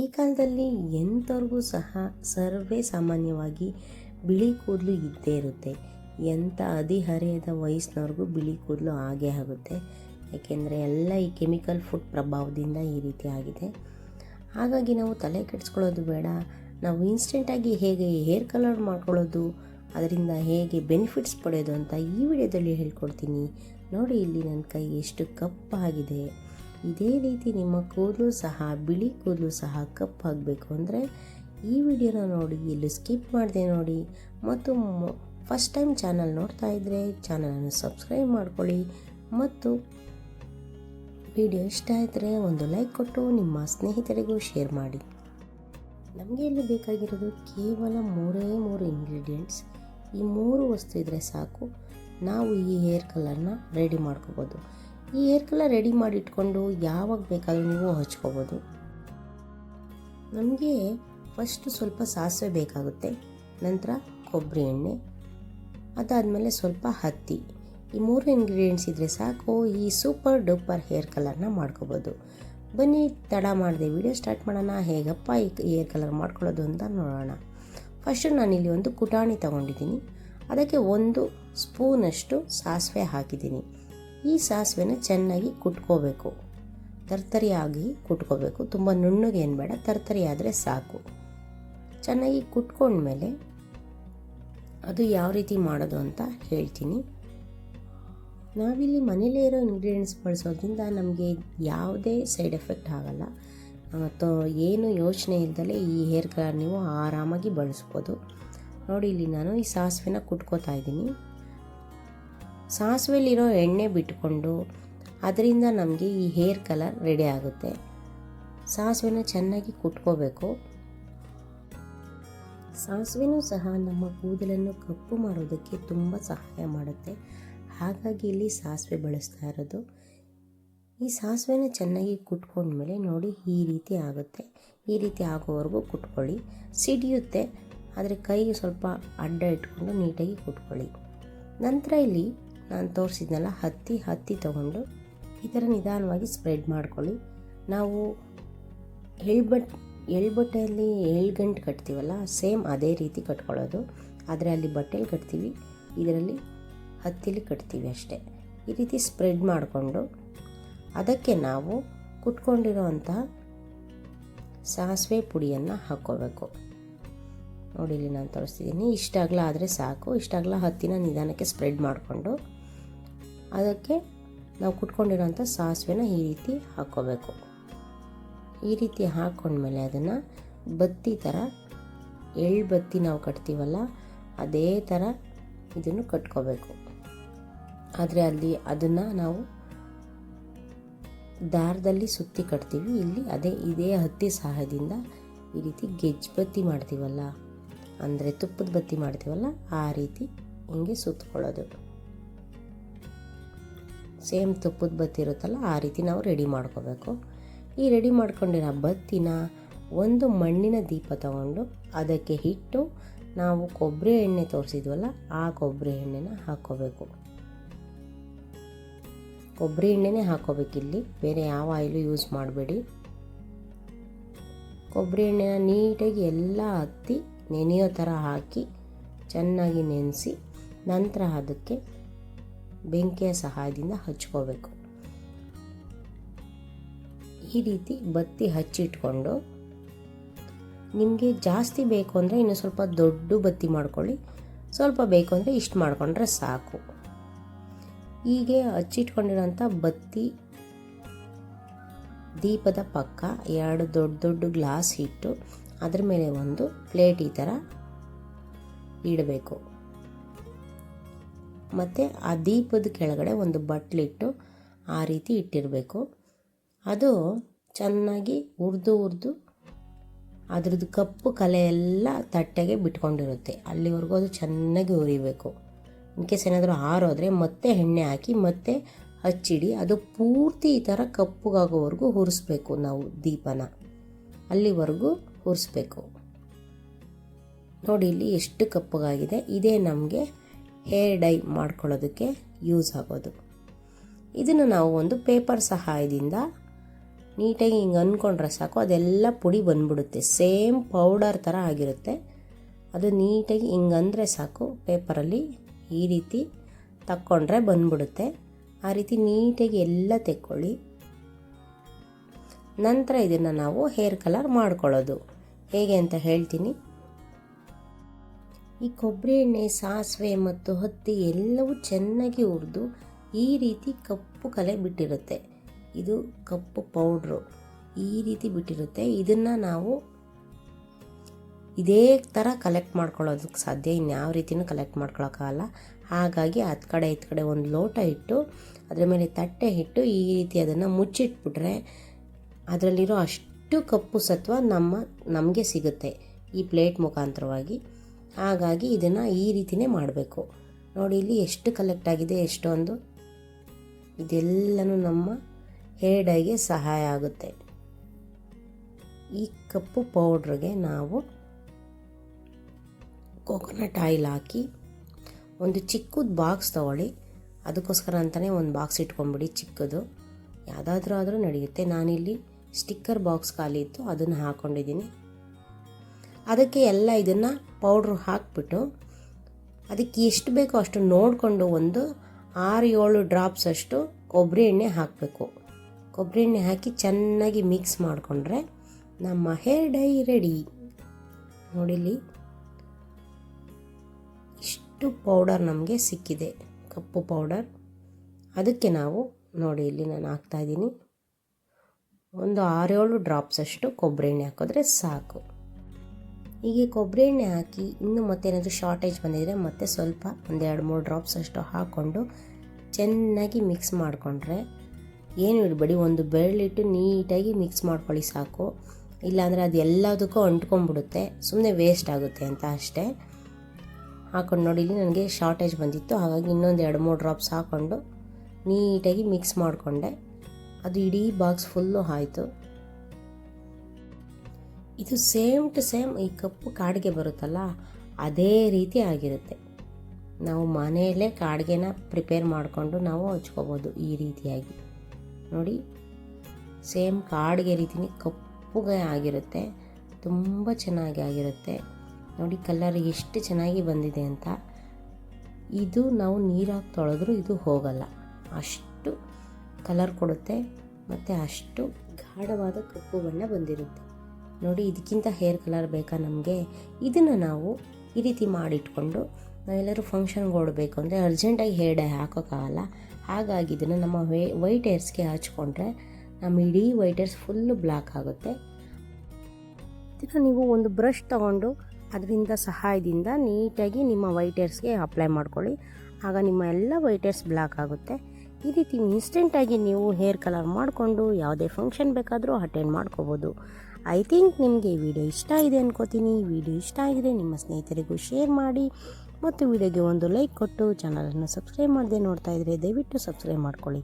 ಈ ಕಾಲದಲ್ಲಿ ಎಂಥವ್ರಿಗೂ ಸಹ ಸರ್ವೇ ಸಾಮಾನ್ಯವಾಗಿ ಬಿಳಿ ಕೂದಲು ಇದ್ದೇ ಇರುತ್ತೆ. ಎಂಥ ಹದಿಹರೆಯದ ವಯಸ್ಸಿನವ್ರಿಗೂ ಬಿಳಿ ಕೂದಲು ಆಗೇ ಆಗುತ್ತೆ. ಏಕೆಂದರೆ ಎಲ್ಲ ಈ ಕೆಮಿಕಲ್ ಫುಡ್ ಪ್ರಭಾವದಿಂದ ಈ ರೀತಿ ಆಗಿದೆ. ಹಾಗಾಗಿ ನಾವು ತಲೆ ಕೆಡಿಸ್ಕೊಳ್ಳೋದು ಬೇಡ. ನಾವು ಇನ್ಸ್ಟೆಂಟಾಗಿ ಹೇಗೆ ಹೇರ್ ಕಲರ್ ಮಾಡ್ಕೊಳ್ಳೋದು, ಅದರಿಂದ ಹೇಗೆ ಬೆನಿಫಿಟ್ಸ್ ಪಡೆಯೋದು ಅಂತ ಈ ವಿಡಿಯೋದಲ್ಲಿ ಹೇಳ್ಕೊಡ್ತೀನಿ. ನೋಡಿ ಇಲ್ಲಿ ನನ್ನ ಕೈ ಎಷ್ಟು ಕಪ್ಪಾಗಿದೆ. ಇದೇ ರೀತಿ ನಿಮ್ಮ ಕೂದಲು ಸಹ, ಬಿಳಿ ಕೂದಲು ಸಹ ಕಪ್ಪಾಗಬೇಕು ಅಂದರೆ ಈ ವಿಡಿಯೋನ ನೋಡಿ, ಎಲ್ಲೂ ಸ್ಕಿಪ್ ಮಾಡಿದೆ ನೋಡಿ. ಮತ್ತು ಫಸ್ಟ್ ಟೈಮ್ ಚಾನಲ್ ನೋಡ್ತಾ ಇದ್ದರೆ ಚಾನಲನ್ನು ಸಬ್ಸ್ಕ್ರೈಬ್ ಮಾಡ್ಕೊಳ್ಳಿ. ಮತ್ತು ವಿಡಿಯೋ ಇಷ್ಟ ಆದರೆ ಒಂದು ಲೈಕ್ ಕೊಟ್ಟು ನಿಮ್ಮ ಸ್ನೇಹಿತರಿಗೂ ಶೇರ್ ಮಾಡಿ. ನಮಗೆ ಇಲ್ಲಿ ಬೇಕಾಗಿರೋದು? ಕೇವಲ ಮೂರೇ ಮೂರು ಇಂಗ್ರೀಡಿಯೆಂಟ್ಸ್ ಈ ಮೂರು ವಸ್ತು ಇದ್ದರೆ ಸಾಕು. ನಾವು ಈ ಹೇರ್ ಕಲರ್ನ ರೆಡಿ ಮಾಡ್ಕೋಬೋದು. ಈ ಹೇರ್ ಕಲರ್ ರೆಡಿ ಮಾಡಿ ಇಟ್ಕೊಂಡು ಯಾವಾಗ ಬೇಕಾದರೂ ನೀವು ಹಚ್ಕೋಬೋದು. ನಮಗೆ ಫಸ್ಟು ಸ್ವಲ್ಪ ಸಾಸಿವೆ ಬೇಕಾಗುತ್ತೆ, ನಂತರ ಕೊಬ್ಬರಿ ಎಣ್ಣೆ, ಅದಾದಮೇಲೆ ಸ್ವಲ್ಪ ಹತ್ತಿ. ಈ ಮೂರು ಇಂಗ್ರೀಡಿಯೆಂಟ್ಸ್ ಇದ್ದರೆ ಸಾಕು, ಈ ಸೂಪರ್ ಡೂಪರ್ ಹೇರ್ ಕಲರ್ನ ಮಾಡ್ಕೋಬೋದು. ಬನ್ನಿ, ತಡ ಮಾಡಿದೆ ವಿಡಿಯೋ ಸ್ಟಾರ್ಟ್ ಮಾಡೋಣ. ಹೇಗಪ್ಪ ಈ ಹೇರ್ ಕಲರ್ ಮಾಡ್ಕೊಳ್ಳೋದು ಅಂತ ನೋಡೋಣ. ಫಸ್ಟು ನಾನಿಲ್ಲಿ ಒಂದು ಕುಟಾಣಿ ತೊಗೊಂಡಿದ್ದೀನಿ. ಅದಕ್ಕೆ ಒಂದು ಸ್ಪೂನಷ್ಟು ಸಾಸಿವೆ ಹಾಕಿದ್ದೀನಿ. ಈ ಸಾಸಿವೆನ ಚೆನ್ನಾಗಿ ಕುಟ್ಕೋಬೇಕು. ತರ್ತರಿಯಾಗಿ ಕುಟ್ಕೋಬೇಕು. ತುಂಬ ನುಣ್ಣಗೆ ಏನು ಬೇಡ, ತರ್ತರಿ ಆದರೆ ಸಾಕು. ಚೆನ್ನಾಗಿ ಕುಟ್ಕೊಂಡ್ಮೇಲೆ ಅದು ಯಾವ ರೀತಿ ಮಾಡೋದು ಅಂತ ಹೇಳ್ತೀನಿ. ನಾವಿಲ್ಲಿ ಮನೇಲೇ ಇರೋ ಇಂಗ್ರೀಡಿಯೆಂಟ್ಸ್ ಬಳಸೋದ್ರಿಂದ ನಮಗೆ ಯಾವುದೇ ಸೈಡ್ ಎಫೆಕ್ಟ್ ಆಗಲ್ಲ. ಮತ್ತು ಏನು ಯೋಚನೆ ಇಲ್ದಲೆ ಈ ಹೇರ್ ಕಲರ್ ನೀವು ಆರಾಮಾಗಿ ಬಳಸ್ಬೋದು. ನೋಡಿ, ಇಲ್ಲಿ ನಾನು ಈ ಸಾಸಿವೆನ ಕುಟ್ಕೋತಾ ಇದ್ದೀನಿ. ಸಾಸಿವೆಲಿರೋ ಎಣ್ಣೆ ಬಿಟ್ಕೊಂಡು ಅದರಿಂದ ನಮಗೆ ಈ ಹೇರ್ ಕಲರ್ ರೆಡಿ ಆಗುತ್ತೆ. ಸಾಸಿವೆನ ಚೆನ್ನಾಗಿ ಕುಟ್ಕೋಬೇಕು. ಸಾಸಿವೆನೂ ಸಹ ನಮ್ಮ ಕೂದಲನ್ನು ಕಪ್ಪು ಮಾಡೋದಕ್ಕೆ ತುಂಬ ಸಹಾಯ ಮಾಡುತ್ತೆ. ಹಾಗಾಗಿ ಇಲ್ಲಿ ಸಾಸಿವೆ ಬಳಸ್ತಾ ಇರೋದು. ಈ ಸಾಸಿವೆನ ಚೆನ್ನಾಗಿ ಕುಟ್ಕೊಂಡ್ಮೇಲೆ ನೋಡಿ ಈ ರೀತಿ ಆಗುತ್ತೆ. ಈ ರೀತಿ ಆಗೋವರೆಗೂ ಕುಟ್ಕೊಳ್ಳಿ. ಸಿಡಿಯುತ್ತೆ, ಆದರೆ ಕೈಗೆ ಸ್ವಲ್ಪ ಅಡ್ಡ ಇಟ್ಕೊಂಡು ನೀಟಾಗಿ ಕುಟ್ಕೊಳ್ಳಿ. ನಂತರ ಇಲ್ಲಿ ನಾನು ತೋರಿಸಿದ್ನಲ್ಲ, ಹತ್ತಿ ಹತ್ತಿ ತೊಗೊಂಡು ಈ ಥರ ನಿಧಾನವಾಗಿ ಸ್ಪ್ರೆಡ್ ಮಾಡ್ಕೊಳ್ಳಿ. ನಾವು ಎಳ್ಬಟ್, ಎಳ್ಬಟ್ಟೆಯಲ್ಲಿ ಗಂಟೆ ಕಟ್ತೀವಲ್ಲ, ಸೇಮ್ ಅದೇ ರೀತಿ ಕಟ್ಕೊಳ್ಳೋದು. ಆದರೆ ಅಲ್ಲಿ ಬಟ್ಟೆಲಿ ಕಟ್ತೀವಿ, ಇದರಲ್ಲಿ ಹತ್ತಿಲಿ ಕಟ್ತೀವಿ ಅಷ್ಟೇ. ಈ ರೀತಿ ಸ್ಪ್ರೆಡ್ ಮಾಡಿಕೊಂಡು ಅದಕ್ಕೆ ನಾವು ಕುಟ್ಕೊಂಡಿರೋ ಅಂತಹ ಸಾಸಿವೆ ಪುಡಿಯನ್ನು ಹಾಕ್ಕೋಬೇಕು. ನೋಡಿ ಇಲ್ಲಿ ನಾನು ತೋರಿಸ್ತಿದ್ದೀನಿ. ಇಷ್ಟಾಗಲ ಆದರೆ ಸಾಕು. ಇಷ್ಟಾಗಲ ಹತ್ತಿನ ನಿಧಾನಕ್ಕೆ ಸ್ಪ್ರೆಡ್ ಮಾಡಿಕೊಂಡು ಅದಕ್ಕೆ ನಾವು ಕುಟ್ಕೊಂಡಿರೋಂಥ ಸಾಸಿವೆನ ಈ ರೀತಿ ಹಾಕ್ಕೋಬೇಕು. ಈ ರೀತಿ ಹಾಕ್ಕೊಂಡ್ಮೇಲೆ ಅದನ್ನು ಬತ್ತಿ ಥರ, ಎಳ್ಳು ಬತ್ತಿ ನಾವು ಕಟ್ತೀವಲ್ಲ, ಅದೇ ಥರ ಇದನ್ನು ಕಟ್ಕೋಬೇಕು. ಆದರೆ ಅಲ್ಲಿ ಅದನ್ನು ನಾವು ದಾರದಲ್ಲಿ ಸುತ್ತಿ ಕಟ್ತೀವಿ, ಇಲ್ಲಿ ಅದೇ, ಇದೇ ಹತ್ತಿ ಸಹಾಯದಿಂದ ಈ ರೀತಿ ಗೆಜ್ಜು ಬತ್ತಿ ಮಾಡ್ತೀವಲ್ಲ, ಅಂದರೆ ತುಪ್ಪದ ಬತ್ತಿ ಮಾಡ್ತೀವಲ್ಲ, ಆ ರೀತಿ ಹಿಂಗೆ ಸುತ್ತಕೊಳ್ಳೋದು ಸೇಮ್ ತುಪ್ಪದ ಬತ್ತಿ ಇರುತ್ತಲ್ಲ, ಆ ರೀತಿ ನಾವು ರೆಡಿ ಮಾಡ್ಕೋಬೇಕು. ಈ ರೆಡಿ ಮಾಡ್ಕೊಂಡಿರೋ ಬತ್ತಿನ ಒಂದು ಮಣ್ಣಿನ ದೀಪ ತಗೊಂಡು ಅದಕ್ಕೆ ಹಿಟ್ಟು, ನಾವು ಕೊಬ್ಬರಿ ಎಣ್ಣೆ ತೋರಿಸಿದ್ವಲ್ಲ, ಆ ಕೊಬ್ಬರಿ ಎಣ್ಣೆನ ಹಾಕ್ಕೋಬೇಕು. ಕೊಬ್ಬರಿ ಎಣ್ಣೆನೇ ಹಾಕ್ಕೋಬೇಕಿಲ್ಲಿ ಬೇರೆ ಯಾವ ಆಯಿಲು ಯೂಸ್ ಮಾಡಬೇಡಿ. ಕೊಬ್ಬರಿ ಎಣ್ಣೆನ ನೀಟಾಗಿ ಎಲ್ಲ ಹತ್ತಿ ನೆನೆಯೋ ಥರ ಹಾಕಿ ಚೆನ್ನಾಗಿ ನೆನೆಸಿ, ನಂತರ ಅದಕ್ಕೆ ಬೆಂಕಿಯ ಸಹಾಯದಿಂದ ಹಚ್ಕೋಬೇಕು. ಈ ರೀತಿ ಬತ್ತಿ ಹಚ್ಚಿಟ್ಕೊಂಡು ನಿಮಗೆ ಜಾಸ್ತಿ ಬೇಕು ಅಂದರೆ ಇನ್ನು ಸ್ವಲ್ಪ ದೊಡ್ಡ ಬತ್ತಿ ಮಾಡ್ಕೊಳ್ಳಿ. ಸ್ವಲ್ಪ ಬೇಕು ಅಂದರೆ ಇಷ್ಟು ಮಾಡಿಕೊಂಡ್ರೆ ಸಾಕು. ಹೀಗೆ ಹಚ್ಚಿಟ್ಕೊಂಡಿರೋಂಥ ಬತ್ತಿ ದೀಪದ ಪಕ್ಕ ಎರಡು ದೊಡ್ಡ ದೊಡ್ಡ ಗ್ಲಾಸ್ ಇಟ್ಟು ಅದ್ರ ಮೇಲೆ ಒಂದು ಪ್ಲೇಟ್ ಈ ಥರ ಇಡಬೇಕು. ಮತ್ತು ಆ ದೀಪದ ಕೆಳಗಡೆ ಒಂದು ಬಟ್ಲಿಟ್ಟು ಆ ರೀತಿ ಇಟ್ಟಿರಬೇಕು. ಅದು ಚೆನ್ನಾಗಿ ಉರಿದು ಉರಿದು ಅದ್ರದ್ದು ಕಪ್ಪು ಕಲೆ ಎಲ್ಲ ತಟ್ಟೆಗೆ ಬಿಟ್ಕೊಂಡಿರುತ್ತೆ. ಅಲ್ಲಿವರೆಗೂ ಅದು ಚೆನ್ನಾಗಿ ಹುರಿಬೇಕು ಇನ್ ಕೇಸ್ ಏನಾದರೂ ಹಾರೋದ್ರೆ ಮತ್ತೆ ಎಣ್ಣೆ ಹಾಕಿ ಮತ್ತೆ ಹಚ್ಚಿಡಿ. ಅದು ಪೂರ್ತಿ ಈ ಥರ ಕಪ್ಪುಗಾಗೋವರೆಗೂ ಹುರಿಸ್ಬೇಕು ನಾವು ದೀಪನ. ಅಲ್ಲಿವರೆಗೂ ಹುರಿಸ್ಬೇಕು. ನೋಡಿ ಇಲ್ಲಿ ಎಷ್ಟು ಕಪ್ಪಗಾಗಿದೆ. ಇದೇ ನಮಗೆ ಹೇರ್ ಡೈ ಮಾಡ್ಕೊಳ್ಳೋದಕ್ಕೆ ಯೂಸ್ ಆಗೋದು. ಇದನ್ನು ನಾವು ಒಂದು ಪೇಪರ್ ಸಹಾಯದಿಂದ ನೀಟಾಗಿ ಹಿಂಗೆ ಅಂದ್ಕೊಂಡ್ರೆ ಸಾಕು, ಅದೆಲ್ಲ ಪುಡಿ ಬಂದ್ಬಿಡುತ್ತೆ. ಸೇಮ್ ಪೌಡರ್ ಥರ ಆಗಿರುತ್ತೆ. ಅದು ನೀಟಾಗಿ ಹಿಂಗೆ ಅಂದರೆ ಸಾಕು, ಪೇಪರಲ್ಲಿ ಈ ರೀತಿ ತಕ್ಕೊಂಡ್ರೆ ಬಂದ್ಬಿಡುತ್ತೆ. ಆ ರೀತಿ ನೀಟಾಗಿ ಎಲ್ಲ ತೆಕ್ಕೊಳ್ಳಿ. ನಂತರ ಇದನ್ನು ನಾವು ಹೇರ್ ಕಲರ್ ಮಾಡ್ಕೊಳ್ಳೋದು. ಹೇಗೆ ಅಂತ ಹೇಳ್ತೀನಿ. ಈ ಕೊಬ್ಬರಿ ಎಣ್ಣೆ, ಸಾಸಿವೆ ಮತ್ತು ಹತ್ತಿ ಎಲ್ಲವೂ ಚೆನ್ನಾಗಿ ಹುರಿದು ಈ ರೀತಿ ಕಪ್ಪು ಕಲೆ ಬಿಟ್ಟಿರುತ್ತೆ. ಇದು ಕಪ್ಪು ಪೌಡ್ರು. ಈ ರೀತಿ ಬಿಟ್ಟಿರುತ್ತೆ. ಇದನ್ನು ನಾವು ಇದೇ ಥರ ಕಲೆಕ್ಟ್ ಮಾಡ್ಕೊಳ್ಳೋದಕ್ಕೆ ಸಾಧ್ಯ. ಇನ್ಯಾವ ರೀತಿಯೂ ಕಲೆಕ್ಟ್ ಮಾಡ್ಕೊಳ್ಳೋಕ್ಕಾಗಲ್ಲ ಹಾಗಾಗಿ ಹತ್ತು ಕಡೆ ಇತ್ತು ಕಡೆ ಒಂದು ಲೋಟ ಇಟ್ಟು, ಅದರ ಮೇಲೆ ತಟ್ಟೆ ಇಟ್ಟು ಈ ರೀತಿ ಅದನ್ನು ಮುಚ್ಚಿಟ್ಬಿಟ್ರೆ ಅದರಲ್ಲಿರೋ ಅಷ್ಟು ಕಪ್ಪು ಸತ್ವ ನಮ್ಮ, ನಮಗೆ ಸಿಗುತ್ತೆ. ಈ ಪ್ಲೇಟ್ ಮುಖಾಂತರವಾಗಿ. ಹಾಗಾಗಿ ಇದನ್ನು ಈ ರೀತಿಯೇ ಮಾಡಬೇಕು. ನೋಡಿ ಇಲ್ಲಿ ಎಷ್ಟು ಕಲೆಕ್ಟ್ ಆಗಿದೆ, ಎಷ್ಟೊಂದು? ಇದೆಲ್ಲನೂ ನಮ್ಮ ಹೇರ್ ಡೈಗೆ ಸಹಾಯ ಆಗುತ್ತೆ. ಈ ಕಪ್ಪು ಪೌಡ್ರಿಗೆ ನಾವು ಕೋಕೋನಟ್ ಆಯಿಲ್ ಹಾಕಿ ಒಂದು ಚಿಕ್ಕದು ಬಾಕ್ಸ್ ತೊಗೊಳ್ಳಿ. ಅದಕ್ಕೋಸ್ಕರ ಅಂತಲೇ ಒಂದು ಬಾಕ್ಸ್ ಇಟ್ಕೊಂಬಿಡಿ ಚಿಕ್ಕದು. ಯಾವುದಾದ್ರೂ ಆದರೂ ನಡೆಯುತ್ತೆ. ನಾನಿಲ್ಲಿ ಸ್ಟಿಕ್ಕರ್ ಬಾಕ್ಸ್ ಖಾಲಿ ಇತ್ತು, ಅದನ್ನು ಹಾಕ್ಕೊಂಡಿದ್ದೀನಿ ಅದಕ್ಕೆ ಎಲ್ಲ ಇದನ್ನು ಪೌಡ್ರು ಹಾಕಿಬಿಟ್ಟು ಅದಕ್ಕೆ ಎಷ್ಟು ಬೇಕೋ ಅಷ್ಟು ನೋಡಿಕೊಂಡು ಒಂದು ಆರು ಏಳು ಡ್ರಾಪ್ಸ್ ಅಷ್ಟು ಕೊಬ್ಬರಿ ಎಣ್ಣೆ ಹಾಕಬೇಕು. ಕೊಬ್ಬರಿ ಎಣ್ಣೆ ಹಾಕಿ ಚೆನ್ನಾಗಿ ಮಿಕ್ಸ್ ಮಾಡಿಕೊಂಡ್ರೆ ನಮ್ಮ ಹೇರ್ ಡೈ ರೆಡಿ. ನೋಡಿಲಿ ಇಷ್ಟು ಪೌಡರ್ ನಮಗೆ ಸಿಕ್ಕಿದೆ. ಕಪ್ಪು ಪೌಡರ್. ಅದಕ್ಕೆ ನಾವು ನೋಡಿ ಇಲ್ಲಿ ನಾನು ಹಾಕ್ತಾಯಿದ್ದೀನಿ ಒಂದು ಆರೇಳು ಡ್ರಾಪ್ಸ್ ಅಷ್ಟು ಕೊಬ್ಬರಿ ಎಣ್ಣೆ ಹಾಕಿದ್ರೆ ಸಾಕು. ಹೀಗೆ ಕೊಬ್ಬರಿ ಎಣ್ಣೆ ಹಾಕಿ ಇನ್ನೂ ಮತ್ತೇನಾದರೂ ಶಾರ್ಟೇಜ್ ಬಂದಿದ್ದರೆ ಮತ್ತೆ ಸ್ವಲ್ಪ ಒಂದೆರಡು ಮೂರು ಡ್ರಾಪ್ಸ್ ಅಷ್ಟು ಹಾಕ್ಕೊಂಡು ಚೆನ್ನಾಗಿ ಮಿಕ್ಸ್ ಮಾಡಿಕೊಂಡ್ರೆ ಏನು ಇಡಬೇಡಿ ಒಂದು ಬೆರಳಿಟ್ಟು ನೀಟಾಗಿ ಮಿಕ್ಸ್ ಮಾಡ್ಕೊಳ್ಳಿ ಸಾಕು. ಇಲ್ಲಾಂದರೆ ಅದು ಎಲ್ಲದಕ್ಕೂ ಅಂಟ್ಕೊಂಡ್ಬಿಡುತ್ತೆ. ಸುಮ್ಮನೆ ವೇಸ್ಟ್ ಆಗುತ್ತೆ ಅಂತ ಅಷ್ಟೇ. ಹಾಕೊಂಡು ನೋಡಿ, ಇಲ್ಲಿ ನನಗೆ ಶಾರ್ಟೇಜ್ ಬಂದಿತ್ತು. ಹಾಗಾಗಿ ಇನ್ನೊಂದು ಎರಡು ಮೂರು ಡ್ರಾಪ್ಸ್ ಹಾಕ್ಕೊಂಡು ನೀಟಾಗಿ ಮಿಕ್ಸ್ ಮಾಡಿಕೊಂಡೆ. ಅದು ಇಡೀ ಬಾಕ್ಸ್ ಫುಲ್ಲು ಆಯಿತು. ಇದು ಸೇಮ್ ಟು ಸೇಮ್ ಈ ಕಪ್ಪು ಕಾಡಿಗೆ ಬರುತ್ತಲ್ಲ, ಅದೇ ರೀತಿ ಆಗಿರುತ್ತೆ. ನಾವು ಮನೆಯಲ್ಲೇ ಕಾಡಿಗೆನ ಪ್ರಿಪೇರ್ ಮಾಡಿಕೊಂಡು ನಾವು ಹಚ್ಕೋಬೋದು ಈ ರೀತಿಯಾಗಿ. ನೋಡಿ, ಸೇಮ್ ಕಾಡಿಗೆ ರೀತಿನೇ ಕಪ್ಪುಗೆ ಆಗಿರುತ್ತೆ, ತುಂಬ ಚೆನ್ನಾಗಿ ಆಗಿರುತ್ತೆ. ನೋಡಿ, ಕಲರ್ ಎಷ್ಟು ಚೆನ್ನಾಗಿ ಬಂದಿದೆ ಅಂತ. ಇದು ನಾವು ನೀರಾಗಿ ತೊಳೆದ್ರೂ ಇದು ಹೋಗಲ್ಲ. ಅಷ್ಟು ಕಲರ್ ಕೊಡುತ್ತೆ, ಮತ್ತು ಅಷ್ಟು ಗಾಢವಾದ ಕಪ್ಪು ಬಣ್ಣ ಬಂದಿರುತ್ತೆ. ನೋಡಿ, ಇದಕ್ಕಿಂತ ಹೇರ್ ಕಲರ್ ಬೇಕಾ ನಮಗೆ? ಇದನ್ನು ನಾವು ಈ ರೀತಿ ಮಾಡಿಟ್ಕೊಂಡು ನಾವೆಲ್ಲರೂ ಫಂಕ್ಷನ್ಗೆ ಓಡಬೇಕು ಅಂದರೆ ಅರ್ಜೆಂಟಾಗಿ ಹೇರ್ ಡೈ ಹಾಕೋಕ್ಕಾಗಲ್ಲ. ಹಾಗಾಗಿ ಇದನ್ನು ನಮ್ಮ ವೇ ವೈಟ್ ಹೇರ್ಸ್ಗೆ ಹಚ್ಕೊಂಡ್ರೆ ನಮ್ಮ ಇಡೀ ವೈಟ್ ಹೇರ್ಸ್ ಫುಲ್ಲು ಬ್ಲ್ಯಾಕ್ ಆಗುತ್ತೆ. ಇದನ್ನು ನೀವು ಒಂದು ಬ್ರಷ್ ತಗೊಂಡು ಅದರಿಂದ ಸಹಾಯದಿಂದ ನೀಟಾಗಿ ನಿಮ್ಮ ವೈಟ್ ಹೇರ್ಸ್ಗೆ ಅಪ್ಲೈ ಮಾಡ್ಕೊಳ್ಳಿ. ಆಗ ನಿಮ್ಮ ಎಲ್ಲ ವೈಟ್ ಹೇರ್ಸ್ ಬ್ಲ್ಯಾಕ್ ಆಗುತ್ತೆ. ಈ ರೀತಿ ಇನ್ಸ್ಟೆಂಟಾಗಿ ನೀವು ಹೇರ್ ಕಲರ್ ಮಾಡಿಕೊಂಡು ಯಾವುದೇ ಫಂಕ್ಷನ್ ಬೇಕಾದರೂ ಅಟೆಂಡ್ ಮಾಡ್ಕೋಬೋದು. ಐ ಥಿಂಕ್ ನಿಮಗೆ ವಿಡಿಯೋ ಇಷ್ಟ ಇದೆ ಅನ್ಕೋತೀನಿ. ವಿಡಿಯೋ ಇಷ್ಟ ಆಗಿದೆ ನಿಮ್ಮ ಸ್ನೇಹಿತರಿಗೂ ಶೇರ್ ಮಾಡಿ. ಮತ್ತು ವಿಡಿಯೋಗೆ ಒಂದು ಲೈಕ್ ಕೊಟ್ಟು ಚಾನಲನ್ನು ಸಬ್ಸ್ಕ್ರೈಬ್ ಮಾಡದೆ ನೋಡ್ತಾ ಇದ್ದರೆ ದಯವಿಟ್ಟು ಸಬ್ಸ್ಕ್ರೈಬ್ ಮಾಡ್ಕೊಳ್ಳಿ.